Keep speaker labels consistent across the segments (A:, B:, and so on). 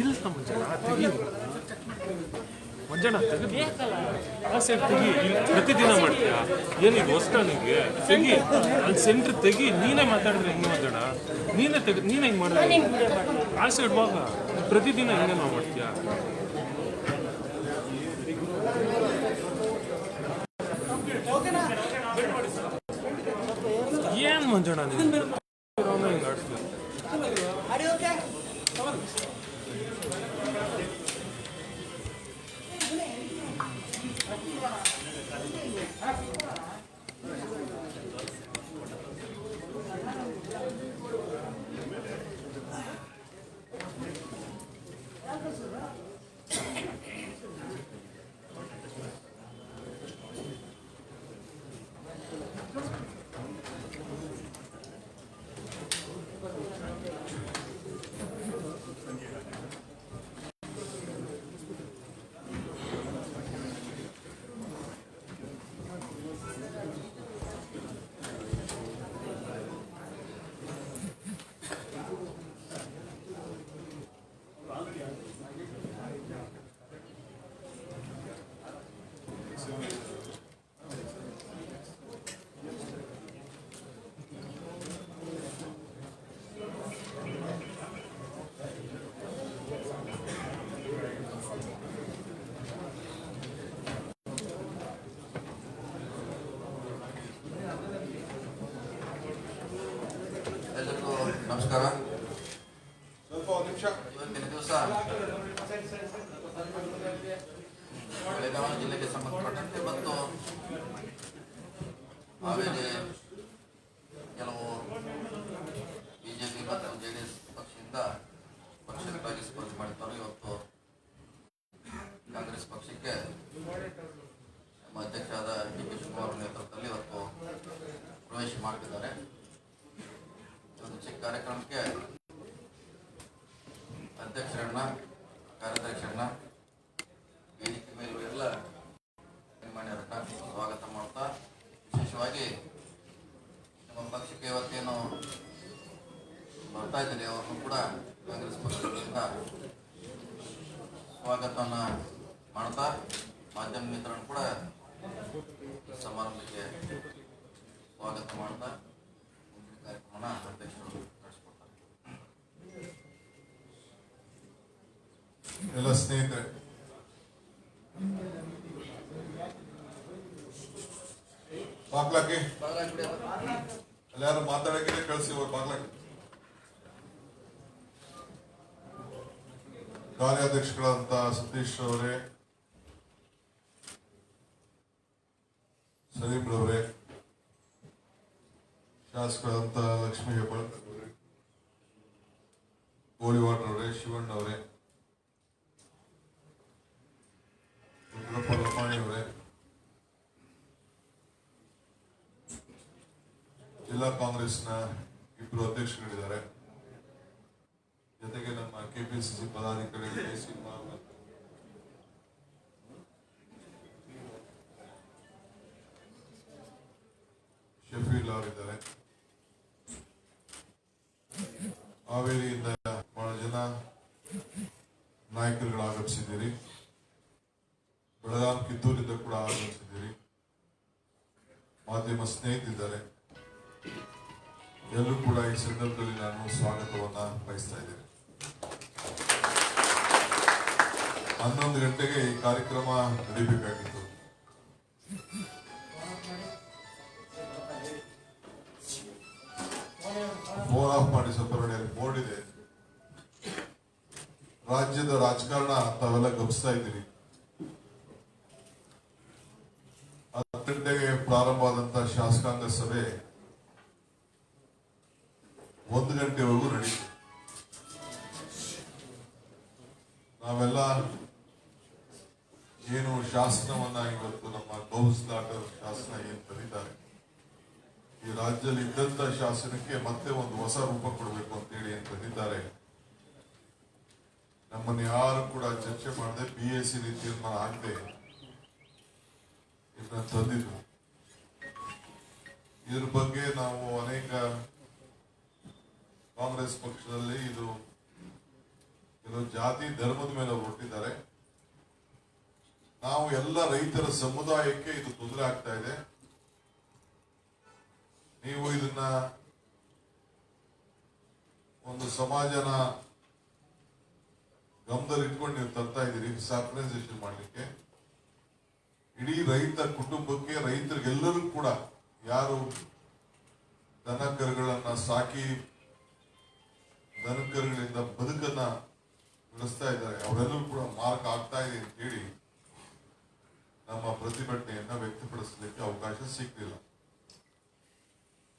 A: ಇಲ್ಲ ಮಂಜಣ್ಣ ತೆಗಿ ಮಂಜಣ್ಣ ತೆಗಿ ಆ ಸೈಡ್ ತೆಗಿ ಇಲ್ಲಿ ಪ್ರತಿದಿನ ಮಾಡ್ತೀಯಾ? ಏನಿದು ಹೊಸ್ತ ನಿಮಗೆ ತೆಗಿ. ಅಲ್ಲಿ ಸೆಂಟ್ರ್ ತೆಗಿ ನೀನೇ ಮಾತಾಡಿದ್ರೆ ಹೆಂಗೆ ಮಂಜಣ್ಣ ನೀನೇ ತೆಗಿ ನೀನೇ ಹೆಂಗೆ ಮಾಡಿದ್ರೆ ಆ ಸೈಡ್ ಹೋಗ ಪ್ರತಿದಿನ ಹೆಂಗೆ ನಾವು ಮಾಡ್ತೀಯಾ? ಏನು ಮಂಜಣ್ಣ ನೀನು?
B: ವಿಶೇಷವಾಗಿ ನಮ್ಮ ಪಕ್ಷಕ್ಕೆ ಇವತ್ತೇನು ಬರ್ತಾ ಇದ್ದಾರೆ ಅವ್ರನ್ನು ಕೂಡ ಕಾಂಗ್ರೆಸ್ ಪಕ್ಷದಿಂದ ಸ್ವಾಗತವನ್ನು ಮಾಡ್ತಾ ಮಾಧ್ಯಮ ಮಿತ್ರರನ್ನು ಕೂಡ ಸಮಾರಂಭಕ್ಕೆ ಸ್ವಾಗತ ಮಾಡ್ತಾ ಮುಂದಿನ ಕಾರ್ಯಕ್ರಮನ ಅಧ್ಯಕ್ಷರು ನಡೆಸ್ಕೊಡ್ತಾರೆ
C: ಎಲ್ಲ ಸ್ನೇಹಿತರೆ ಬಾಗ್ಲಾಕಿ ಅಲ್ಲಿ ಯಾರು ಮಾತಾಡಕ್ಕೆ ಕಳಿಸಿ ಬಾಗ್ಲಾಕಿ ಕಾರ್ಯಾಧ್ಯಕ್ಷಗಳಂತ ಸತೀಶ್ ಅವರೇ ಸಲೀಂ ರವರೇ ಶಾಸಕರಾದಂತ ಲಕ್ಷ್ಮೀ ಹೆಬ್ಬಾಳ್ಕರ್ ಅವರೇ ಗೋಳಿವಾಡ್ ಅವರೇ ಶಿವಣ್ಣ ಅವರೇ ರುದ್ರಪ್ಪ ಲಂಬಾಣಿ ಅವರೇ ಜಿಲ್ಲಾ ಕಾಂಗ್ರೆಸ್ನ ಇಬ್ಬರು ಅಧ್ಯಕ್ಷಗಳಿದ್ದಾರೆ ಜೊತೆಗೆ ನಮ್ಮ ಕೆಪಿಸಿಸಿ ಪದಾಧಿಕಾರಿ ಕೆ ಸಿ ಮತ್ತು ಶಫೀಲ್ ಅವರಿದ್ದಾರೆ ಹಾವೇರಿಯಿಂದ ಬಹಳ ಜನ ನಾಯಕರುಗಳು ಆಗಮಿಸಿದ್ದೀರಿ ಬೆಳಗಾಂ, ಕಿತ್ತೂರಿಂದ ಕೂಡ ಆಗಮಿಸಿದ್ದೀರಿ. ಮಾಧ್ಯಮ ಸ್ನೇಹಿತರಿದ್ದಾರೆ ಎಲ್ಲರೂ ಕೂಡ ಈ ಸಂದರ್ಭದಲ್ಲಿ ನಾನು ಸ್ವಾಗತವನ್ನ ಬಯಸ್ತಾ ಇದ್ದೇನೆ. ಹನ್ನೊಂದು ಗಂಟೆಗೆ ಈ ಕಾರ್ಯಕ್ರಮ ನಡೀಬೇಕಾಗಿತ್ತು. ಫೋನ್ ಆಫ್ ಮಾಡಿ ಸ್ವಲ್ಪ ನೋಡಿ ಅಲ್ಲಿ ಬೋರ್ಡ್ ಇದೆ ರಾಜ್ಯದ ರಾಜಕಾರಣ ತಾವೆಲ್ಲ ಗಮನಿಸ್ತಾ ಇದ್ದೀರಿ. ಹತ್ತು ಗಂಟೆಗೆ ಪ್ರಾರಂಭವಾದಂತ ಶಾಸಕಾಂಗ ಸಭೆ ಒಂದು ಗಂಟೆವರೆಗೂ ನಡೀತು. ನಾವೆಲ್ಲ ಏನು ಶಾಸನವನ್ನ ಇವತ್ತು ನಮ್ಮ ಗೌಸ್ದಾಟ ಶಾಸನ ಏನ್ ಕರೀತಾರೆ ಈ ರಾಜ್ಯದಲ್ಲಿ ಇದ್ದಂತ ಶಾಸನಕ್ಕೆ ಮತ್ತೆ ಒಂದು ಹೊಸ ರೂಪ ಕೊಡಬೇಕು ಅಂತೇಳಿ ಏನ್ ಬಂದಿದ್ದಾರೆ ನಮ್ಮನ್ನ ಯಾರು ಕೂಡ ಚರ್ಚೆ ಮಾಡದೆ ಬಿ ಎಸ್ ಸಿ ತೀರ್ಮಾನ ಆಗದೆ ಇದನ್ನ ತಂದಿದ್ರು. ಇದ್ರ ಬಗ್ಗೆ ನಾವು ಅನೇಕ ಕಾಂಗ್ರೆಸ್ ಪಕ್ಷದಲ್ಲಿ ಇದು ಕೆಲವು ಜಾತಿ ಧರ್ಮದ ಮೇಲೆ ಅವರು ಹುಟ್ಟಿದ್ದಾರೆ ನಾವು ಎಲ್ಲ ರೈತರ ಸಮುದಾಯಕ್ಕೆ ಇದು ತೊಂದರೆ ಆಗ್ತಾ ಇದೆ. ನೀವು ಇದನ್ನ ಒಂದು ಸಮಾಜನ ಗಮನದಲ್ಲಿ ಇಟ್ಕೊಂಡು ನೀವು ತರ್ತಾ ಇದ್ದೀರಿ ಸಾರ್ಕನೈಸೇಷನ್ ಮಾಡಲಿಕ್ಕೆ. ಇಡೀ ರೈತ ಕುಟುಂಬಕ್ಕೆ ರೈತರಿಗೆಲ್ಲರೂ ಕೂಡ ಯಾರು ದನ ಕರುಗಳನ್ನ ಸಾಕಿ ದನ ಕರುಗಳಿಂದ ಬದುಕನ್ನ ನಡೆಸ್ತಾ ಇದ್ದಾರೆ ಅವರೆಲ್ಲರೂ ಕೂಡ ಮಾರ್ಕ್ ಆಗ್ತಾ ಇದೆ ಅಂತ ಹೇಳಿ ನಮ್ಮ ಪ್ರತಿಭಟನೆಯನ್ನ ವ್ಯಕ್ತಪಡಿಸಲಿಕ್ಕೆ ಅವಕಾಶ ಸಿಗ್ಲಿಲ್ಲ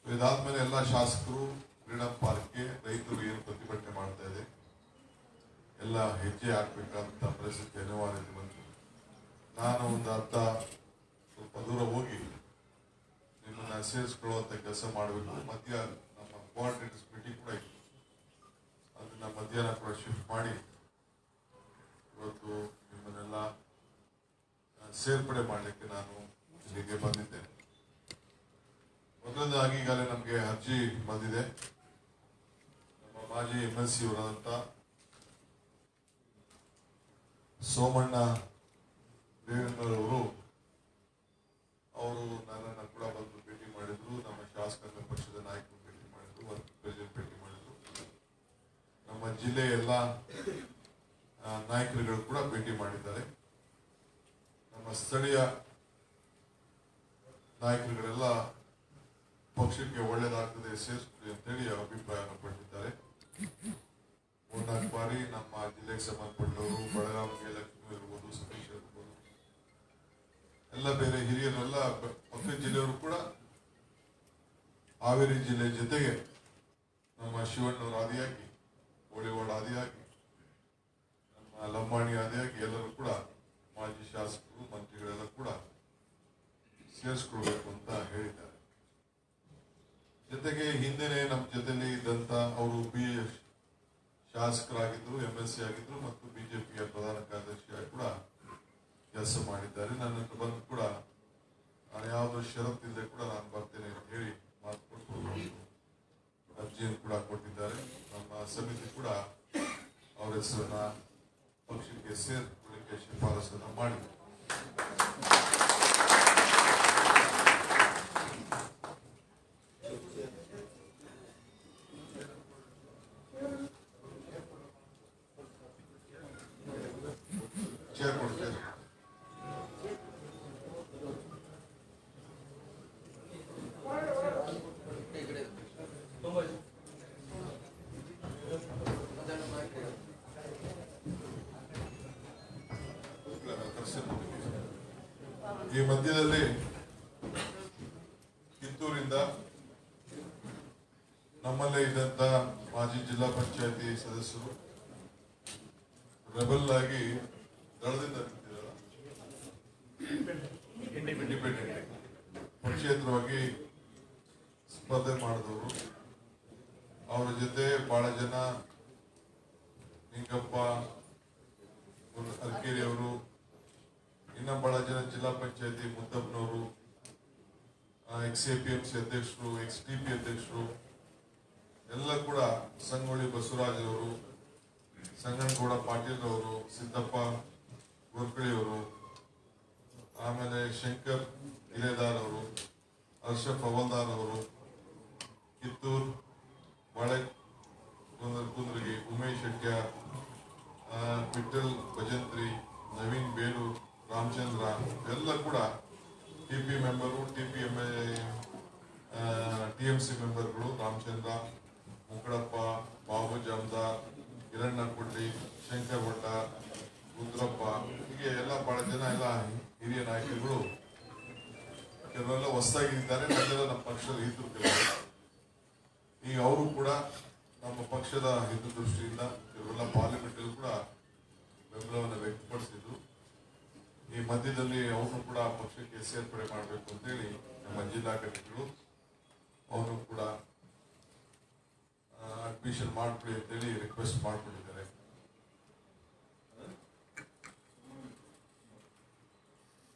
C: ಇದಾದ್ಮೇಲೆ ಎಲ್ಲ ಶಾಸಕರು ಫ್ರೀಡಂ ಪಾರ್ಕ್ಗೆ ರೈತರು ಏನು ಪ್ರತಿಭಟನೆ ಮಾಡ್ತಾ ಇದೆ ಎಲ್ಲ ಹೆಜ್ಜೆ ಹಾಕ್ಬೇಕಂತ ಪರಿಸ್ಥಿತಿ ಅನಿವಾರ್ಯತೆ ಬಂತು ನಾನು ಒಂದು ಅರ್ಧ ಸ್ವಲ್ಪ ದೂರ ಹೋಗಿ ನಿಮ್ಮನ್ನ ಸೇರಿಸ್ಕೊಳ್ಳುವಂತ ಕೆಲಸ ಮಾಡಬೇಕು ಮಧ್ಯ ನಮ್ಮ ಕೋಆರ್ಡಿನೇಟರ್ಸ್ ಮೀಟಿಂಗ್ ಕೂಡ ಇತ್ತು. ಅದನ್ನ ಮಧ್ಯಾಹ್ನ ಕೂಡ ಶಿಫ್ಟ್ ಮಾಡಿ ಇವತ್ತು ನಿಮ್ಮನ್ನೆಲ್ಲ ಸೇರ್ಪಡೆ ಮಾಡಲಿಕ್ಕೆ ನಾನು ಇಲ್ಲಿಗೆ ಬಂದಿದ್ದೆ. ಮೊದಲನೇದಾಗಿ ಈಗಾಗಲೇ ನಮಗೆ ಅರ್ಜಿ ಬಂದಿದೆ. ನಮ್ಮ ಮಾಜಿ ಎಂ ಎಲ್ ಸಿ ಅವರಾದಂಥ ಸೋಮಣ್ಣ ದೇವೇಂದ್ರವರು ಅವರು ನನ್ನನ್ನು ಕೂಡ ಬಂದು ಭೇಟಿ ಮಾಡಿದ್ರು. ನಮ್ಮ ಶಾಸಕಾಂಗ ಪಕ್ಷದ ನಾಯಕರು ಭೇಟಿ ಮಾಡಿದ್ರು, ವರ್ಕ್ ಪ್ರೆಸಿಡೆಂಟ್ ಭೇಟಿ ಮಾಡಿದ್ರು. ನಮ್ಮ ಜಿಲ್ಲೆಯ ಎಲ್ಲ ನಾಯಕರುಗಳು ಕೂಡ ಭೇಟಿ ಮಾಡಿದ್ದಾರೆ. ನಮ್ಮ ಸ್ಥಳೀಯ ನಾಯಕರುಗಳೆಲ್ಲ ಪಕ್ಷಕ್ಕೆ ಒಳ್ಳೇದಾಗ್ತದೆ ಅಂತ ಅಂತೇಳಿ ಅಭಿಪ್ರಾಯವನ್ನು ಪಟ್ಟಿದ್ದಾರೆ. ಮೂರ್ನಾಲ್ಕು ಬಾರಿ ನಮ್ಮ ಜಿಲ್ಲೆಗೆ ಸಂಬಂಧಪಟ್ಟವರು ಬೆಳಗಾವಿಗೆ ಲಕ್ಷ್ಮಿ ಇರ್ಬೋದು, ಸತೀಶ್ ಇರ್ಬೋದು, ಎಲ್ಲ ಬೇರೆ ಹಿರಿಯರೆಲ್ಲ ಪಕ್ಕದ ಜಿಲ್ಲೆಯವರು ಕೂಡ ಹಾವೇರಿ ಜಿಲ್ಲೆ ಜೊತೆಗೆ ನಮ್ಮ ಶಿವಣ್ಣವ್ರ ಆದಿಯಾಗಿ ಕೋಳಿವಾಡ ಆದಿಯಾಗಿ ನಮ್ಮ ಲಂಬಾಣಿ ಆದಿಯಾಗಿ ಎಲ್ಲರೂ ಕೂಡ ಮಾಜಿ ಶಾಸಕರು, ಮಂತ್ರಿಗಳೆಲ್ಲ ಕೂಡ ಸೇರಿಸ್ಕೊಳ್ಬೇಕು ಅಂತ ಹೇಳಿದ್ದಾರೆ. ಜೊತೆಗೆ ಹಿಂದೆನೆ ನಮ್ಮ ಜೊತೆಲಿ ಇದ್ದಂತ ಅವರು ಬಿ ಶಾಸಕರಾಗಿದ್ರು ಎಂ ಎಸ್ ಸಿ ಆಗಿದ್ರು ಮತ್ತು ಬಿಜೆಪಿಯ ಪ್ರಧಾನ ಕಾರ್ಯದರ್ಶಿಯಾಗಿ ಕೂಡ ಕೆಲಸ ಮಾಡಿದ್ದಾರೆ. ನನ್ನ ಬಂದು ಕೂಡ ಯಾವುದೋ ಷರತ್ತಿಲ್ಲದೆ ಕೂಡ ನಾನು ಬರ್ತೇನೆ ಅಂತ ಹೇಳಿ ಮಾತು ಕೊಟ್ಟು ಒಂದು ಅರ್ಜಿಯನ್ನು ಕೂಡ ಕೊಟ್ಟಿದ್ದಾರೆ ನಮ್ಮ ಸಮಿತಿ ಕೂಡ ಅವರ ಹೆಸರನ್ನ ಪಕ್ಷಕ್ಕೆ ಸೇರಿಕೊಳ್ಳಿಕ್ಕೆ ಶಿಫಾರಸನ್ನು ಮಾಡಿದೆ ಚೇರ್ ಕೊಡಿ ಚೇರ್
B: ಈ ಕಡೆ
C: ಈ ಮಧ್ಯದಲ್ಲಿ ಕಿತ್ತೂರಿಂದ ನಮ್ಮಲ್ಲೇ ಇದ್ದಂತ ಮಾಜಿ ಜಿಲ್ಲಾ ಪಂಚಾಯತಿ ಸದಸ್ಯರು ರೆಬಲ್ ಆಗಿ ದಳದಿಂದ ಇಂಡಿಪೆಂಡೆಂಟ್ ಪಕ್ಷೇತರವಾಗಿ ಸ್ಪರ್ಧೆ ಮಾಡಿದವರು. ಅವರ ಜೊತೆ ಬಹಳ ಜನ, ನಿಂಗಪ್ಪ ಅರ್ಕೇರಿ ಅವರು ಇನ್ನ ಬಹಳ ಜನ ಜಿಲ್ಲಾ ಪಂಚಾಯತಿ ಮುದ್ದಪ್ಪನವರು ex A P M C ಅಧ್ಯಕ್ಷರು, ಎಕ್ಸ್ ಟಿ ಪಿ ಅಧ್ಯಕ್ಷರು, ಎಲ್ಲ ಕೂಡ ಸಂಗೊಳ್ಳಿ ಬಸವರಾಜ್ ಅವರು ಸಂಗನಗೌಡ ಪಾಟೀಲ್ ಅವರು ಸಿದ್ದಪ್ಪ ಗೋರ್ಕಳಿಯವರು, ಆಮೇಲೆ ಶಂಕರ್ ಇಲೇದಾರ್ ಅವರು ಹರ್ಷ ಅವರು ಕಿತ್ತೂರ್ ಬಾಳೆ ಕುಂದ್ರ- ಕುಂದ್ರಗಿ ಉಮೇಶ್ ಶೆಟ್ಯಾರ್ ಆ, ವಿಠಲ್ ಭಜಂತ್ರಿ ನವೀನ್ ಬೇಲು ರಾಮಚಂದ್ರ ಎಲ್ಲ ಕೂಡ T P member T P M T M C ಮೆಂಬರ್ಗಳು Ramachandra Mukkadappa Babu Jamadar Hirannagudi Shankar Bhatta Rudrappa ಹೀಗೆ ಎಲ್ಲ ಬಹಳ ಜನ ಎಲ್ಲ ಹಿರಿಯ ನಾಯಕರುಗಳು ಕೆಲವೆಲ್ಲ ಹೊಸದಾಗಿದ್ದಾರೆ ಮೊದಲೆಲ್ಲ ನಮ್ಮ ಪಕ್ಷದ ಹಿತರು ಕೆಲವರು ಈಗ ಅವರು ಕೂಡ ನಮ್ಮ ಪಕ್ಷದ ಹಿತದೃಷ್ಟಿಯಿಂದ ಇವರೆಲ್ಲ ಪಾರ್ಲಿಮೆಂಟ್ ಕೂಡ ಬೆಂಬಲವನ್ನು ವ್ಯಕ್ತಪಡಿಸಿದ್ರು. ಈ ಮಧ್ಯದಲ್ಲಿ ಅವನು ಕೂಡ ಪಕ್ಷಕ್ಕೆ ಸೇರ್ಪಡೆ ಮಾಡಬೇಕು ಅಂತೇಳಿ ನಮ್ಮ ಜಿಲ್ಲಾ ಘಟಕಗಳು ಅವನು ಕೂಡ ಅಡ್ಮಿಷನ್ ಮಾಡ್ಕೊಳ್ಳಿ ಅಂತೇಳಿ ರಿಕ್ವೆಸ್ಟ್ ಮಾಡಿಕೊಂಡಿದ್ದಾರೆ.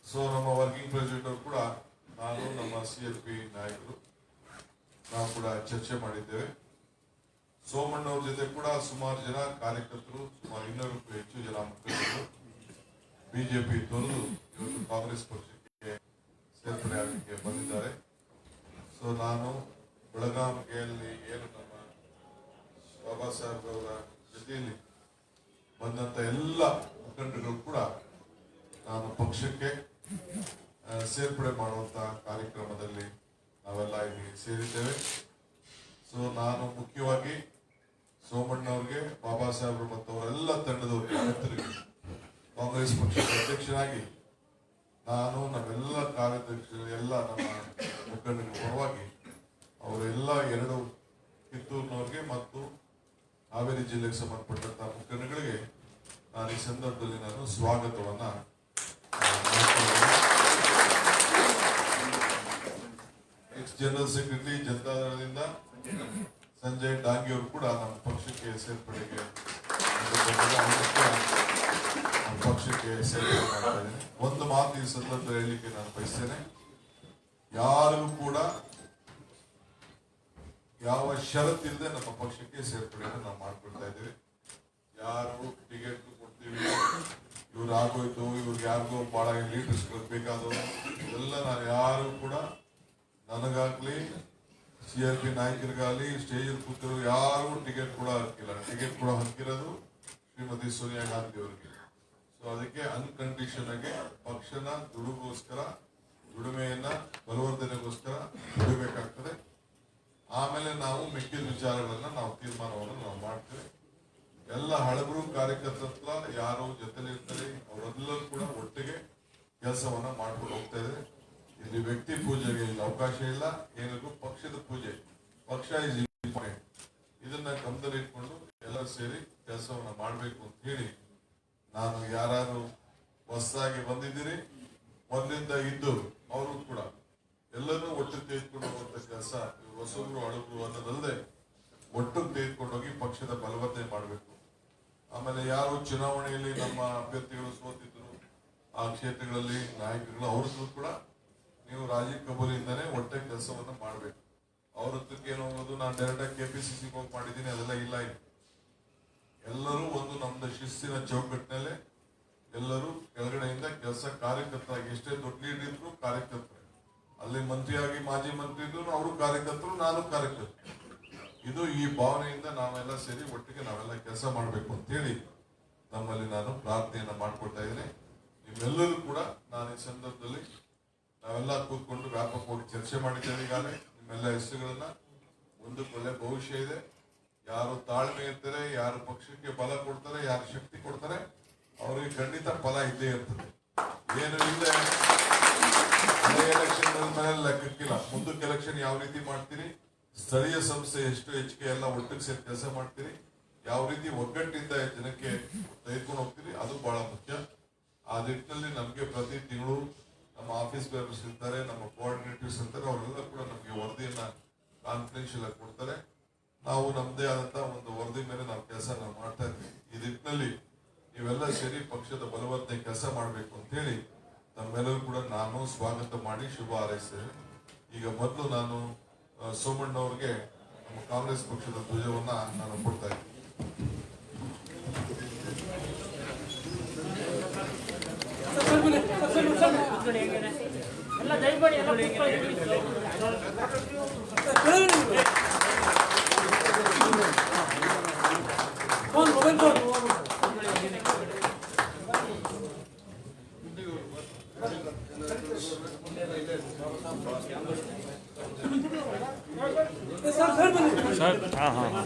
C: ಸೊ ನಮ್ಮ ವರ್ಕಿಂಗ್ ಪ್ರೆಸಿಡೆಂಟ್ ಅವರು ಕೂಡ, ನಾನು, ನಮ್ಮ ಸಿ ಎಲ್ ಪಿ ನಾಯಕರು, ನಾವು ಕೂಡ ಚರ್ಚೆ ಮಾಡಿದ್ದೇವೆ. ಸುಮಾರು ಜನ ಕಾರ್ಯಕರ್ತರು, ಸುಮಾರು ಇನ್ನೂರಕ್ಕೂ ಹೆಚ್ಚು ಜನ ಮುಖಂಡರು ಬಿಜೆಪಿ ತೊರೆದು ಇವತ್ತು ಕಾಂಗ್ರೆಸ್ ಪಕ್ಷಕ್ಕೆ ಸೇರ್ಪಡೆ ಆಗಲಿಕ್ಕೆ ಬಂದಿದ್ದಾರೆ. ಸೊ ನಾನು ಬೆಳಗಾವಿಯಲ್ಲಿ ಏನು ನಮ್ಮ ಬಾಬಾ ಸಾಹೇಬ್ ಅವರ ಜೊತೆಯಲ್ಲಿ ಬಂದಂಥ ಎಲ್ಲ ಮುಖಂಡರು ಕೂಡ ನಾನು ಪಕ್ಷಕ್ಕೆ ಸೇರ್ಪಡೆ ಮಾಡುವಂತ ಕಾರ್ಯಕ್ರಮದಲ್ಲಿ ನಾವೆಲ್ಲ ಇಲ್ಲಿ ಸೇರಿದ್ದೇವೆ. ಸೊ ನಾನು ಮುಖ್ಯವಾಗಿ ಸೋಮಣ್ಣವ್ರಿಗೆ, ಬಾಬಾ ಸಾಹೇಬ್ರು ಮತ್ತು ಅವರೆಲ್ಲ ತಂಡದವರಿಗೆ ಮಿತ್ರರಿಗೆ ಕಾಂಗ್ರೆಸ್ ಪಕ್ಷದ ಅಧ್ಯಕ್ಷರಾಗಿ ನಾನು, ನಮ್ಮೆಲ್ಲ ಕಾರ್ಯಾಧ್ಯಕ್ಷರು ಎಲ್ಲ ನಮ್ಮ ಮುಖಂಡರ ಪರವಾಗಿ ಅವರೆಲ್ಲ ಎರಡು ಕಿತ್ತೂರಿನವ್ರಿಗೆ ಮತ್ತು ಹಾವೇರಿ ಜಿಲ್ಲೆಗೆ ಸಂಬಂಧಪಟ್ಟಂತ ಮುಖಂಡಗಳಿಗೆ ನಾನು ಈ ಸಂದರ್ಭದಲ್ಲಿ ನಾನು ಸ್ವಾಗತವನ್ನ ಎಕ್ಸ್ ಜನರಲ್ ಸೆಕ್ರೆಟರಿ ಜನತಾದಳದಿಂದ ಸಂಜಯ್ ಡಾಂಗಿ ಅವರು ಕೂಡ ನಮ್ಮ ಪಕ್ಷಕ್ಕೆ ಸೇರ್ಪಡೆಗೆ ಪಕ್ಷಕ್ಕೆ ಸೇರ್ಪಡೆ ಮಾಡ್ತಾ ಇದ್ದೀನಿ. ಒಂದು ಮಾತು ಈ ಸಂದರ್ಭದಲ್ಲಿ ಹೇಳಲಿಕ್ಕೆ ನಾನು ಬಯಸ್ತೇನೆ. ಯಾರಿಗೂ ಕೂಡ ಯಾವ ಷರತ್ತಿಲ್ಲದೆ ನಮ್ಮ ಪಕ್ಷಕ್ಕೆ ಸೇರ್ಪಡೆಯನ್ನು ನಾವು ಮಾಡ್ಕೊಳ್ತಾ ಇದ್ದೀವಿ. ಯಾರು ಟಿಕೆಟ್ ಕೊಡ್ತೀವಿ, ಇವ್ರು ಆಗೋಯ್ತು, ಇವ್ರಿಗೆ ಯಾರಿಗೋ ಭಾಳ ಲೀಡರ್ಸ್ ಬೇಕಾದವು ಇದೆಲ್ಲ ನಾನು ಯಾರು ಕೂಡ ನನಗಾಗ್ಲಿ ಸಿ ಆರ್ ಪಿ ನಾಯಕರಿಗಾಗಲಿ, ಸ್ಟೇಜ್ ಕೂತಿರೋ ಯಾರು ಟಿಕೆಟ್ ಕೂಡ ಹಾಕಿಲ್ಲ. ಟಿಕೆಟ್ ಕೂಡ ಹಾಕಿರೋದು ಶ್ರೀಮತಿ ಸೋನಿಯಾ ಗಾಂಧಿ ಅವರಿಗೆ. ಸೊ ಅದಕ್ಕೆ ಅನ್ಕಂಡೀಷನ್ ಆಗಿ ಪಕ್ಷನ ದುಡುಗೋಸ್ಕರ, ದುಡಿಮೆಯನ್ನ ಬಲವರ್ಧನೆಗೋಸ್ಕರ ದುಡಿಬೇಕಾಗ್ತದೆ. ಆಮೇಲೆ ನಾವು ಮಿಕ್ಕಿದ ವಿಚಾರಗಳನ್ನ ನಾವು ತೀರ್ಮಾನವನ್ನು ನಾವು ಮಾಡ್ತೇವೆ. ಎಲ್ಲ ಹಳಬರು ಕಾರ್ಯಕರ್ತರ ಯಾರು ಜೊತೆಲಿ ಇರ್ತಾರೆ ಅವರೆಲ್ಲರೂ ಕೂಡ ಒಟ್ಟಿಗೆ ಕೆಲಸವನ್ನ ಮಾಡ್ಕೊಂಡು ಹೋಗ್ತಾ ಇದೆ ಇಲ್ಲಿ ವ್ಯಕ್ತಿ ಪೂಜೆಗೆ ಅವಕಾಶ ಇಲ್ಲ, ಏನಕ್ಕೂ ಪಕ್ಷದ ಪೂಜೆ. ಪಕ್ಷ ಇಸ್ ಇಂಪಾರ್ಟೆಂಟ್ ಇದನ್ನ ಗಮನದಲ್ಲಿ ಇಟ್ಕೊಂಡು ಎಲ್ಲ ಸೇರಿ ಕೆಲಸವನ್ನ ಮಾಡಬೇಕು ಅಂತ ಹೇಳಿ ನಾನು ಯಾರು ಹೊಸದಾಗಿ ಬಂದಿದ್ದೀರಿ? ಮೊದಲಿಂದ ಇದ್ದು ಅವರು ಕೂಡ ಎಲ್ಲರೂ ಒಟ್ಟು ತೆಗೆದುಕೊಂಡು ಹೋಗುವಂತ ಕೆಲಸ ಹೊಸಬ್ರು, ಹಳಬ್ರು ಅನ್ನೋದಲ್ಲದೆ ಒಟ್ಟು ತೆಗೆದುಕೊಂಡೋಗಿ ಪಕ್ಷದ ಬಲವತ್ತೆ ಮಾಡಬೇಕು. ಆಮೇಲೆ ಯಾರು ಚುನಾವಣೆಯಲ್ಲಿ ನಮ್ಮ ಅಭ್ಯರ್ಥಿಗಳು ಸೋತಿದ್ರು, ಆ ಕ್ಷೇತ್ರಗಳಲ್ಲಿ ನಾಯಕರುಗಳು ಅವ್ರದ್ದು ಕೂಡ ನೀವು ರಾಜೀವ್ ಕಬೂಲಿಂದಾನೇ ಒಟ್ಟೆ ಕೆಲಸವನ್ನ ಮಾಡಬೇಕು. ಅವ್ರ ಹತ್ರಕ್ಕೆ ಏನು ಹೋಗೋದು ನಾನು ಡೈರೆಕ್ಟ್ ಕೆಪಿಸಿಸಿ ಹೋಗಿ ಮಾಡಿದ್ದೀನಿ ಅದೆಲ್ಲ ಇಲ್ಲ ಎಲ್ಲರೂ ಒಂದು ನಮ್ದು ಶಿಸ್ತಿನ ಚೌಕಟ್ಟಿನಲ್ಲಿ ಎಲ್ಲರೂ ಕೆಳಗಡೆಯಿಂದ ಕೆಲಸ ಕಾರ್ಯಕರ್ತರಾಗಿ, ಎಷ್ಟೇ ದೊಡ್ಡ ಲೀಡ್ ಇದ್ರು ಕಾರ್ಯಕರ್ತರು. ಅಲ್ಲಿ ಮಂತ್ರಿಯಾಗಿ ಮಾಜಿ ಮಂತ್ರಿ ಇದ್ರು ಅವರು ಕಾರ್ಯಕರ್ತರು, ನಾನು ಕಾರ್ಯಕರ್ತ ಇದು ಈ ಭಾವನೆಯಿಂದ ನಾವೆಲ್ಲ ಸೇರಿ ಒಟ್ಟಿಗೆ ನಾವೆಲ್ಲ ಕೆಲಸ ಮಾಡಬೇಕು ಅಂತ ಹೇಳಿ ನಮ್ಮಲ್ಲಿ ನಾನು ಪ್ರಾರ್ಥನೆಯನ್ನು ಮಾಡಿಕೊಡ್ತಾ ಇದ್ದೇನೆ. ನಿಮ್ಮೆಲ್ಲರೂ ಕೂಡ ನಾನು ಈ ಸಂದರ್ಭದಲ್ಲಿ ನಾವೆಲ್ಲ ಕೂತ್ಕೊಂಡು ವ್ಯಾಪಕವಾಗಿ ಚರ್ಚೆ ಮಾಡಿದ್ದೇವೆ ಈಗಾಗಲೇ. ನಿಮ್ಮೆಲ್ಲ ಹೆಸರುಗಳನ್ನ ಮುಂದಕ್ಕೆ ಒಳ್ಳೆ ಭವಿಷ್ಯ ಇದೆ. ಯಾರು ತಾಳ್ಮೆ ಇರ್ತಾರೆ, ಯಾರು ಪಕ್ಷಕ್ಕೆ ಬಲ ಕೊಡ್ತಾರೆ, ಯಾರು ಶಕ್ತಿ ಕೊಡ್ತಾರೆ, ಅವರಿಗೆ ಖಂಡಿತ ಫಲ ಇದ್ದೇ ಇರ್ತದೆ. ಏನು ಇಲ್ಲದೆ ಎಲೆಕ್ಷನ್ ಮೇಲೆ ಲೆಕ್ಕಕ್ಕಿಲ್ಲ. ಮುಂದಕ್ಕೆ ಎಲೆಕ್ಷನ್ ಯಾವ ರೀತಿ ಮಾಡ್ತೀರಿ? ಸ್ಥಳೀಯ ಸಂಸ್ಥೆ ಎಷ್ಟು ಹೆಚ್ಚಿಗೆ ಎಲ್ಲ ಒಟ್ಟಿಗೆ ಸೇರಿ ಕೆಲಸ ಮಾಡ್ತೀರಿ? ಯಾವ ರೀತಿ ಒಗ್ಗಟ್ಟಿಂದ ಜನಕ್ಕೆ ತೆಗೆದುಕೊಂಡು ಹೋಗ್ತೀರಿ? ಅದು ಬಹಳ ಮುಖ್ಯ. ಆ ನಿಟ್ಟಿನಲ್ಲಿ ನಮಗೆ ಪ್ರತಿ ತಿಂಗಳು ನಮ್ಮ ಆಫೀಸ್ ಮೆಂಬರ್ಸ್ ಇರ್ತಾರೆ, ನಮ್ಮ ಕೋಆರ್ಡಿನೇಟಿವ್ಸ್ ಇರ್ತಾರೆ ಅವರೆಲ್ಲ ಕೂಡ ನಮಗೆ ವರದಿಯನ್ನ ಕಾನ್ಫಿಡೆನ್ಶಿಯಲ್ ಆಗಿ ಕೊಡ್ತಾರೆ. ನಾವು ನಮ್ಮದೇ ಆದಂತ ಒಂದು ವರದಿ ಮೇಲೆ ನಾವು ಕೆಲಸ ನಾವು ಮಾಡ್ತಾ ಇದ್ವಿ. ಈ ನಿಟ್ಟಿನಲ್ಲಿ ನೀವೆಲ್ಲ ಸೇರಿ ಪಕ್ಷದ ಬಲವರ್ಧನೆ ಕೆಲಸ ಮಾಡಬೇಕು ಅಂತ ಹೇಳಿ ತಮ್ಮೆಲ್ಲರೂ ಕೂಡ ನಾನು ಸ್ವಾಗತ ಮಾಡಿ ಶುಭ ಹಾರೈಸ್ತೇನೆ. ಈಗ ಮೊದಲು ನಾನು ಸೋಮಣ್ಣವ್ರಿಗೆ ನಮ್ಮ ಕಾಂಗ್ರೆಸ್ ಪಕ್ಷದ ಧ್ವಜವನ್ನ ನಾನು ಕೊಡ್ತಾ ಇದ್ದೀನಿ
D: ಎಲ್ಲ ದಯಮಾಡಿ ಎಲ್ಲ ಕೂತ್ಕೊಳ್ಳಿ. Phone mobile phone sir sir ಬನ್ನಿ
A: ಸರ್ ಹಾಂ ಹಾಂ ಹಾಂ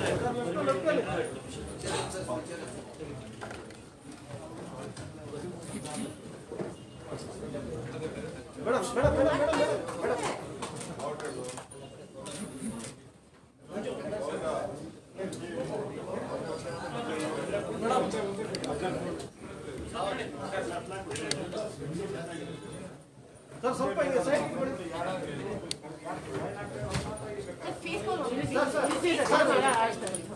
D: ಸರ್ ಸ್ವಲ್ಪ ಹಿಂಗೆ ಸೈಡ್
A: ಕೊಡಿ sir
E: face
F: sir sir sir sir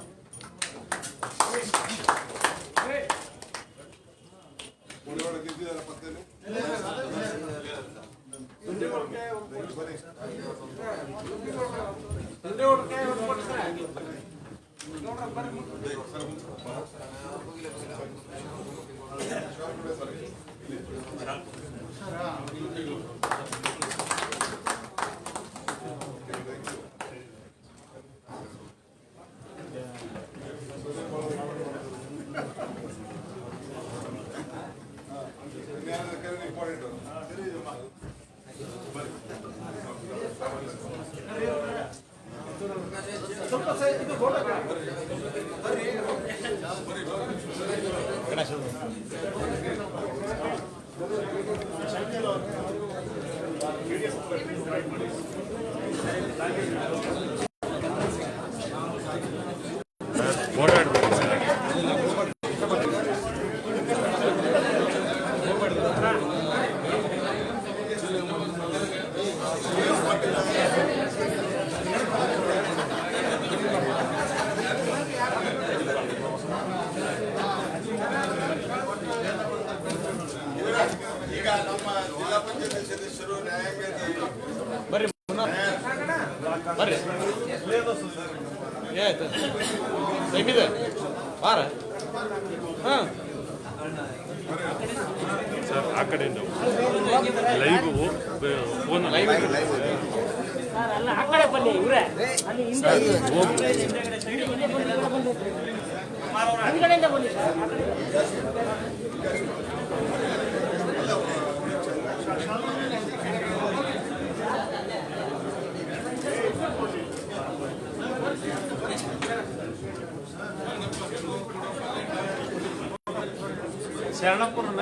F: Só para
A: sair do. ಕಡೆಯಿಂದ ಲೈವ್ ಫೋನ್ ಲೈವ್
D: ಶರಣಪ್ಪರನ್ನ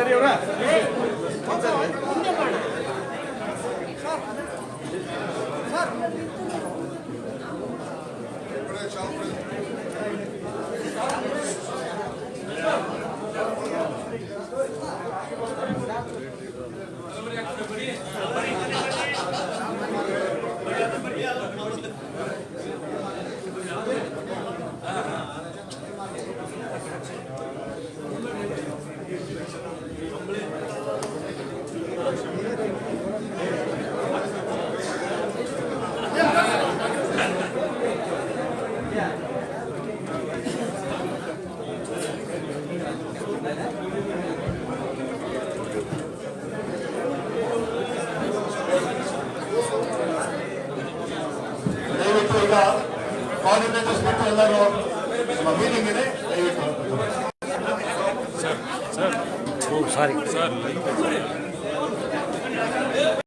D: ಸರಿ
F: ಅವರ?